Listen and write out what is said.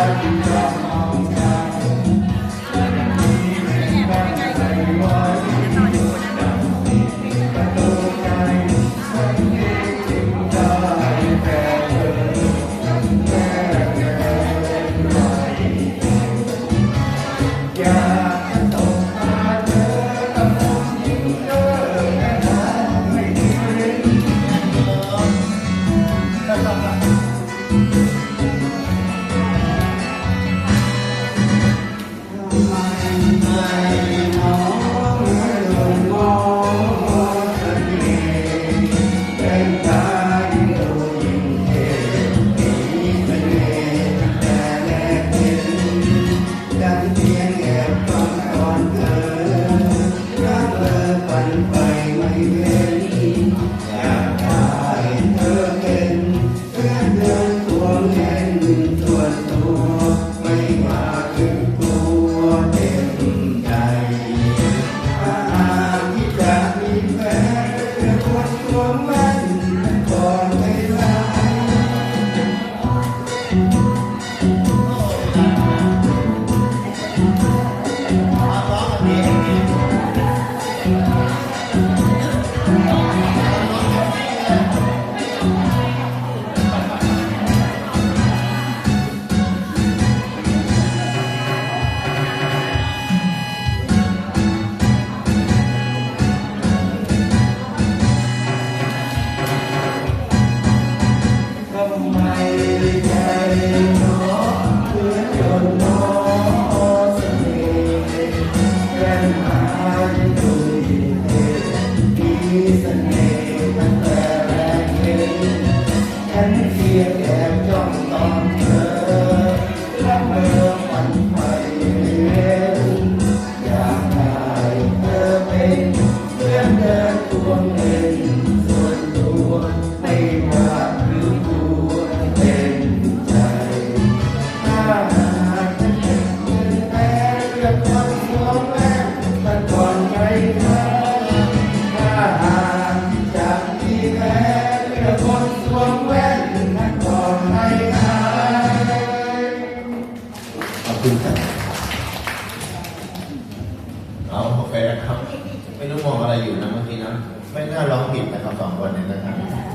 I you. Jesus. เอาโอเคนะครับ ไม่รู้มองอะไรอยู่นะเมื่อกี้นะ ไม่น่าร้องผิดนะครับสองคนเนี่ยนะครับ